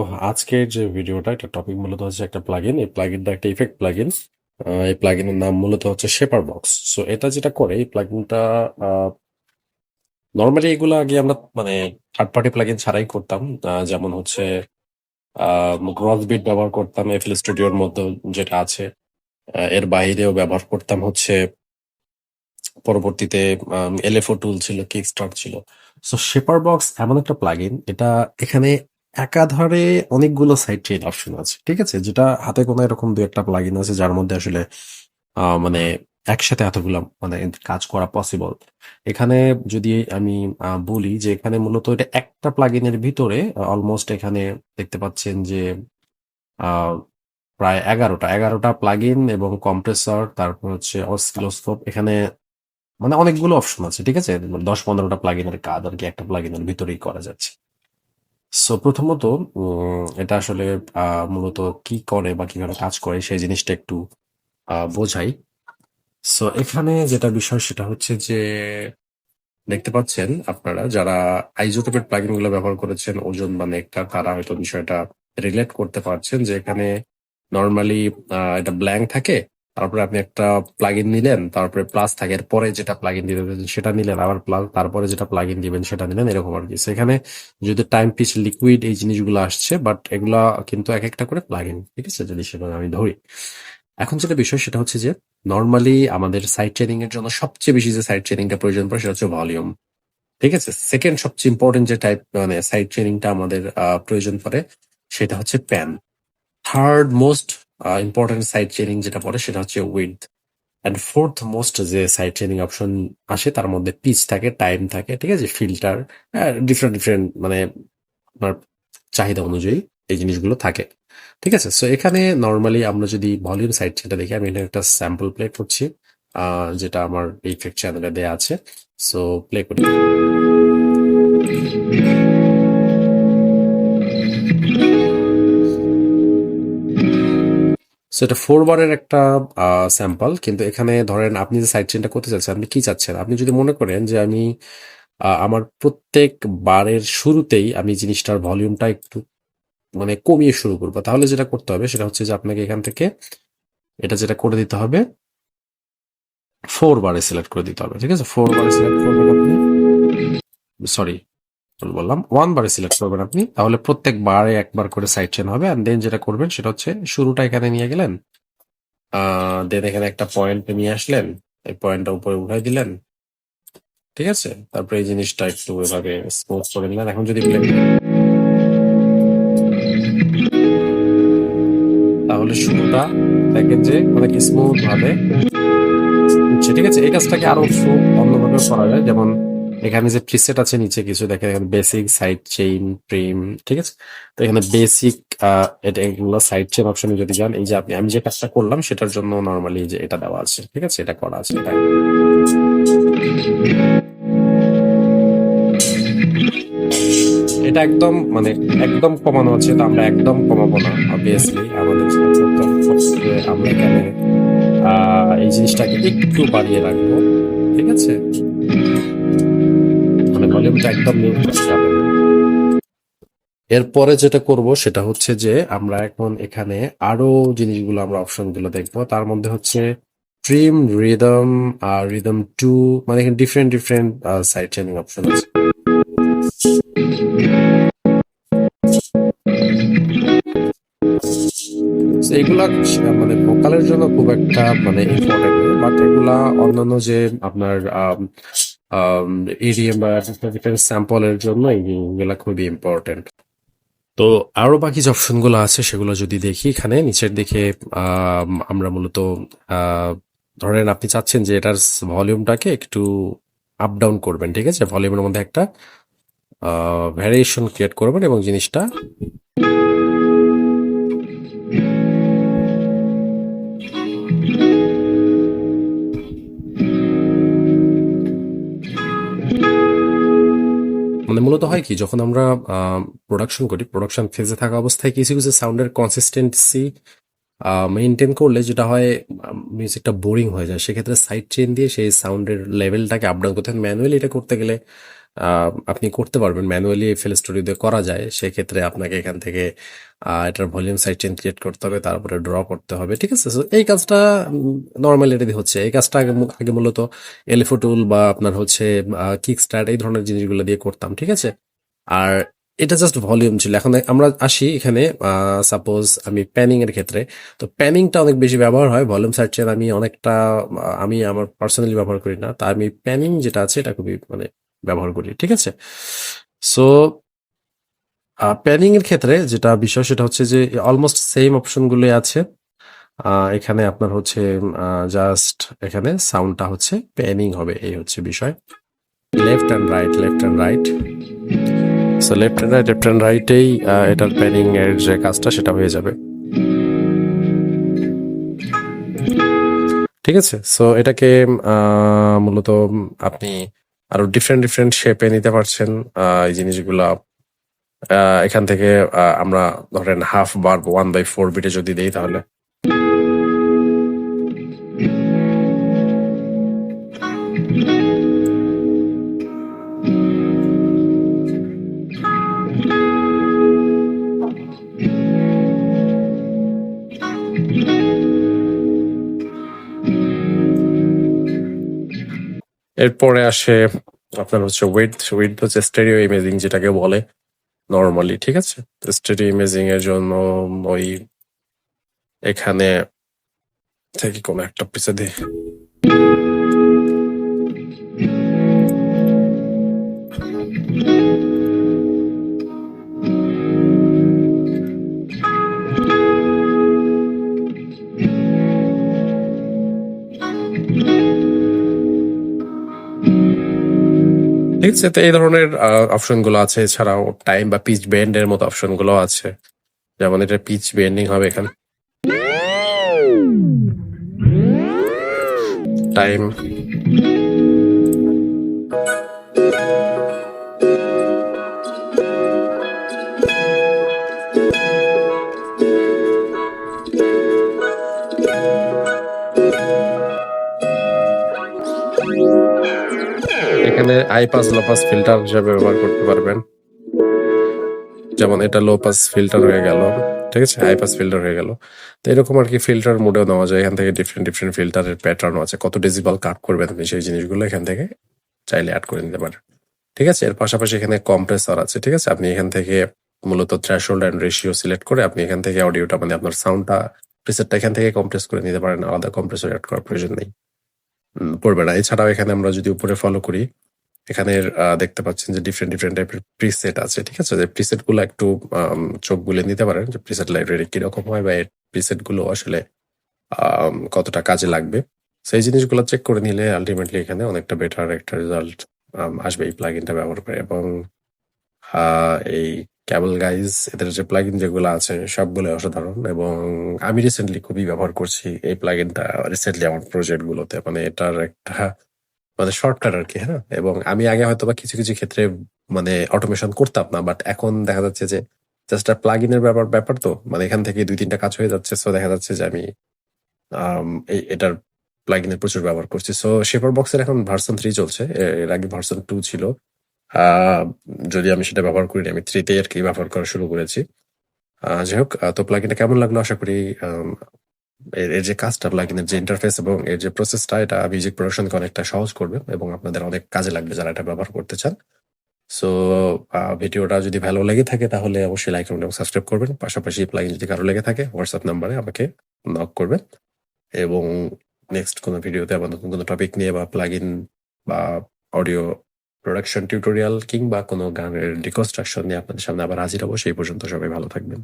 তো আজকের যে ভিডিওটা, এটা টপিক মূলত হচ্ছে একটা প্লাগইন এই প্লাগইনটা একটা ইফেক্ট প্লাগইন এই প্লাগইনের নাম মূলত হচ্ছে শেপার বক্স সো এটা যেটা করে, এই প্লাগইনটা নর্মালি এগুলো আগে আমরা মানে থার্ড পার্টি প্লাগইন ছাড়াই করতাম। যেমন হচ্ছে গ্রস বিট ব্যবহার করতাম এফএল স্টুডিওর মধ্যে যেটা আছে। এর বাইরেও ব্যবহার করতাম হচ্ছে, পরবর্তীতে এলএফও টুল ছিল কিকস্টার্ট ছিল। সো শেপার বক্স এমন একটা প্লাগইন এটা এখানে একাধারে অনেকগুলো সাইড চেইন অপশন আছে, ঠিক আছে? যেটা হাতে কোনো এরকম দু একটা প্লাগইন আছে যার মধ্যে আসলে মানে একসাথে এতগুলো মানে কাজ করা পসিবল এখানে যদি আমি বলি যে এখানে মূলত এটা একটা প্লাগইনের ভিতরে অলমোস্ট এখানে দেখতে পাচ্ছেন যে প্রায় এগারোটা। এগারোটা প্লাগইন এবং কম্প্রেসর তারপর হচ্ছে অসিলোস্কোপ এখানে মানে অনেকগুলো অপশন আছে, ঠিক আছে? দশ পনেরোটা প্লাগইনের কাজ আর কি একটা প্লাগইনের ভিতরেই করা যাচ্ছে। সো প্রথমত উম, এটা আসলে আহ, মূলত কি করে বা কীভাবে কাজ করে সেই জিনিসটা একটু আহ, বোঝাই। সো এখানে যেটা বিষয় সেটা হচ্ছে যে দেখতে পাচ্ছেন আপনারা যারা আইজোটোপের প্লাগইনগুলো ব্যবহার করেছেন ওজন বা নেকটা তারা হয়তো বিষয়টা রিলেট করতে পারছেন যে এখানে নর্মালি এটা ব্ল্যাঙ্ক থাকে তারপরে আপনি একটা প্লাগইন নিলেন, তারপরে প্লাস থাকে, এরপরে যেটা প্লাগইন চাইছেন সেটা নিলেন, আবার প্লাস তারপরে যেটা প্লাগইন দিবেন সেটা নিলেন, এরকম আর কি সেখানে যদি টাইম পিস লিকুইড এই জিনিসগুলো আসছে বাট এগুলা কিন্তু এক একটা করে প্লাগইন ঠিক আছে? যদি সেটা আমি ধরি। এখন যেটা বিষয় সেটা হচ্ছে যে নর্মালি আমাদের সাইড চেনিং এর জন্য সবচেয়ে বেশি যে সাইড চেনিংটা প্রয়োজন পড়ে সেটা হচ্ছে ভলিউম ঠিক আছে? সেকেন্ড সবচেয়ে ইম্পর্টেন্ট যে টাইপ মানে সাইড চেনিংটা আমাদের প্রয়োজন পড়ে সেটা হচ্ছে pan third most important side chaining যেটা পড়ে সেটা হচ্ছে উইথ অ্যান্ড ফোর্থ মোস্ট যে সাইড চেনিং অপশন আসে, তার মধ্যে পিচ থাকে টাইম থাকে, ঠিক আছে? ফিল্টার ডিফারেন্ট ডিফারেন্ট মানে আপনার চাহিদা অনুযায়ী এই জিনিসগুলো থাকে, ঠিক আছে? সো এখানে নর্মালি আমরা যদি ভলিউম সাইড চেনটা দেখি, আমি এখানে একটা স্যাম্পল প্লে করছি যেটা আমার ইফেক্ট চ্যানেলে দেয়া আছে। সো প্লে করি। সো এটা ফোর বারের একটা স্যাম্পল কিন্তু এখানে ধরেন আপনি যে সাইড চেনটা করতে চাচ্ছেন, আপনি কি চাচ্ছেন? আপনি যদি মনে করেন যে আমি আমার প্রত্যেক বারের শুরুতেই আমি জিনিসটার ভলিউমটা একটু মানে কমিয়ে শুরু করব, তাহলে যেটা করতে হবে সেটা হচ্ছে যে আপনাকে এখান থেকে এটা যেটা করে দিতে হবে ফোর বারে সিলেক্ট করে দিতে হবে, ঠিক আছে? ফোর বারে সিলেক্ট করবেন আপনি। সরি বললাম ওয়ান বারে সিলেক্ট করবেন আপনি, তাহলে প্রত্যেক বারে একবার করে সাইড চেন হবে অ্যান্ড দেন যেটা করবেন সেটা হচ্ছে শুরুটা এখানে নিয়ে গেলেন দেন এখানে একটা পয়েন্ট নিয়ে আসলেন, এই পয়েন্টটা উপরে উঠাই দিলেন, ঠিক আছে? তারপরে এই জিনিসটা একটু এভাবে স্মুথ করে নিলেন। এখন যদি তাহলে শুরুটা দেখেন যে অনেক স্মুথ ভাবে ঠিক আছে? এই কাজটাকে আরও অন্যভাবে করা যায়, যেমন এখানে যে প্রিসেট আছে নিচে কিছু, দেখেন এখানে বেসিক সাইড চেইন প্রিম ঠিক আছে? তো এখানে বেসিক এটা এগুলো সাইড চেইন অপশনে যদি যান, এই যে আপনি, আমি যে কাজটা করলাম সেটার জন্য নর্মালি যে এটা দেওয়া আছে, ঠিক আছে? এটা করা আছে, এটা। এটা একদম মানে একদম কমানো আছে, তো আমরা একদম কমাবো না অবভিয়াসলি আমাদের আমরা এখানে এই জিনিসটাকে একটু বাড়িয়ে রাখব, ঠিক আছে? ভলিউমটা একদম এরপরে যেটা করব সেটা হচ্ছে যে আমরা এখন এখানে আরও জিনিসগুলো আমরা অপশনগুলো দেখব। তার মধ্যে হচ্ছে ট্রিম রিদম আর রিদম টু মানে এখানে different different side chaining option আছে। এগুলা মানে ভোকালের জন্য খুব একটা মানে ইম্পর্টেন্ট বাট এগুলা অন্যান্য যে আপনার ইডিএম বা ডিফারেন্ট স্যাম্পলের জন্য এগুলা খুবই ইম্পর্টেন্ট তো আরও বাকি যে অপশনগুলো আছে সেগুলো যদি দেখি এখানে নিচের দিকে আম, আমরা মূলত ধরেন আপনি চাচ্ছেন যে এটার ভলিউমটাকে একটু আপ ডাউন করবেন ঠিক আছে? ভলিউমের মধ্যে একটা ভ্যারিয়েশন ক্রিয়েট করবেন এবং জিনিসটা মূলত হয় কি, যখন আমরা প্রোডাকশন করি প্রোডাকশন ফেজে থাকা অবস্থায় কিছু কিছু সাউন্ডের কনসিস্টেন্সি মেনটেন করলে যেটা হয় মিউজিকটা বোরিং হয়ে যায়। সেক্ষেত্রে সাইড চেন দিয়ে সেই সাউন্ডের লেভেলটাকে আপডাউন করতে হয়। ম্যানুয়ালি এটা করতে গেলে আপনি করতে পারবেন। ম্যানুয়ালি এফএল দিয়ে করা যায়। সেক্ষেত্রে আপনাকে এখান থেকে এটার ভলিউম সাইড চেঞ্জ ক্রিয়েট করতে হবে, তারপরে ড্র করতে হবে। ঠিক আছে? এই কাজটা নর্মালি এটা হচ্ছে। এই কাজটা আগে আগে মূলত এলিফো টুল বা আপনার হচ্ছে কিক স্টার্ট এই ধরনের জিনিসগুলো দিয়ে করতাম। ঠিক আছে? আর এটা জাস্ট ভলিউম ছিল। এখন আমরা আসি এখানে সাপোজ আমি প্যানিং এর ক্ষেত্রে। তো প্যানিংটা অনেক বেশি ব্যবহার হয়। ভলিউম চেন আমি অনেকটা আমি আমার পার্সোনালি ব্যবহার করি না। তা আমি প্যানিং যেটা আছে, এটা খুবই মানে ব্যবহার করি, ঠিক আছে? সো প্যানিং এর ক্ষেত্রে যেটা বিষয় সেটা হচ্ছে যে অলমোস্ট সেম অপশনগুলো আছে। এখানে আপনার হচ্ছে জাস্ট এখানে সাউন্ডটা হচ্ছে প্যানিং হবে, এই হচ্ছে বিষয়। Left and right left and right so left and right left hand রাইটেই এটার প্যানিং এর যে কাজটা সেটা হয়ে যাবে। ঠিক আছে? সো এটাকে মূলত আপনি আরও ডিফারেন্ট ডিফারেন্ট শেপে নিতে পারছেন এই জিনিসগুলা। এখান থেকে আমরা ধরেন half bar one by four বিটে যদি দিই তাহলে। এরপরে আসে আপনার হচ্ছে ওয়েট ওয়েট হচ্ছে স্টেরিও ইমেজিং যেটাকে বলে নর্মালি ঠিক আছে? স্টেরিও ইমেজিং এর জন্য ওই এখানে থেকে কোনো একটা পিসে দিই আছে এই ধরনের অপশনগুলো আছে। এছাড়াও টাইম বা পিচ বেন্ড এর মতো অপশনগুলো আছে। যেমন এটা পিচ বেন্ডিং হবে এখানে। টাইম এখানে high pass low pass filter হিসেবে ব্যবহার করতে পারবেন। যেমন এটা লো পাস ফিল্টার হয়ে গেল, ঠিক আছে? হাই পাস ফিল্টার হয়ে গেল। তো এরকম আর কি ফিল্টার মোডেও নেওয়া যায়। এখান থেকে ডিফারেন্ট ডিফারেন্ট ফিল্টারের প্যাটার্ন আছে। কত ডেসিবাল কাট করবেন আপনি সেই জিনিসগুলো এখান থেকে চাইলে অ্যাড করে নিতে পারেন। ঠিক আছে? এর পাশাপাশি এখানে কম্প্রেসর আছে, ঠিক আছে? আপনি এখান থেকে মূলত থ্রেশহোল্ড অ্যান্ড রেশিও সিলেক্ট করে আপনি এখান থেকে অডিওটা মানে আপনার সাউন্ডটা প্রিসেটটা এখান থেকে কম্প্রেস করে নিতে পারেন। আলাদা কম্প্রেসর অ্যাড করার প্রয়োজন নেই। পড়বে না। এছাড়াও এখানে আমরা যদি উপরে ফলো করি এখানে দেখতে পাচ্ছেন যে ডিফারেন্ট ডিফারেন্ট টাইপের প্রিসেট আছে, ঠিক আছে? যে প্রিসেটগুলো একটু চোখ বুলে নিতে পারেন, যে প্রিসেট লাইব্রেরি কীরকম হয় বা এর প্রিসেটগুলো আসলে কতটা কাজে লাগবে। সেই জিনিসগুলো চেক করে নিলে আলটিমেটলি এখানে অনেকটা বেটার একটা রেজাল্ট আসবে এই প্লাগইনটা ব্যবহার করে। এবং এই ক্যাবল গাইজ এদের যে প্লাগইন যেগুলো আছে, সবগুলো অসাধারণ। এবং আমি রিসেন্টলি খুবই ব্যবহার করছি এই প্লাগইনটা রিসেন্টলি আমার প্রজেক্ট গুলোতে। মানে এটার একটা মানে শর্টকাট আর কি হ্যাঁ? এবং আমি আগে হয়তো বা কিছু কিছু ক্ষেত্রে মানে অটোমেশন করতাম না বাট এখন দেখা যাচ্ছে যে জাস্ট প্লাগ ইনের ব্যাপার ব্যাপার তো মানে এখান থেকে দুই, তিনটা কাজ হয়ে যাচ্ছে সো দেখা যাচ্ছে যে আমি এটার প্লাগ ইনের প্রচুর ব্যবহার করছি। সো শেপার বক্সের এখন ভার্সন থ্রি চলছে এর আগে ভার্সন টু ছিল। যদি আমি সেটা ব্যবহার করিনি, আমি থ্রিতে আর কি ব্যবহার করা শুরু করেছি। যাই হোক তো প্লাগ ইনটা কেমন লাগল আশা করি এর যে কাজটা প্লাগইনের যে ইন্টারফেস এবং এর যে প্রসেসটা এটা মিউজিক প্রোডাকশনকে অনেকটা সহজ করবে এবং আপনাদের অনেক কাজে লাগবে যারা এটা ব্যবহার করতে চান। সো ভিডিওটা যদি ভালো লেগে থাকে তাহলে অবশ্যই লাইক এবং সাবস্ক্রাইব করবেন। পাশাপাশি প্লাগইন যদি কারও লেগে থাকে হোয়াটসঅ্যাপ নাম্বারে আমাকে নক করবেন। এবং নেক্সট কোনো ভিডিওতে আবার নতুন কোনো টপিক নিয়ে বা প্লাগইন বা অডিও প্রোডাকশন টিউটোরিয়াল কিংবা কোনো গানের ডিকনস্ট্রাকশন নিয়ে আপনাদের সামনে আবার হাজির হব। সেই পর্যন্ত সবাই ভালো থাকবেন।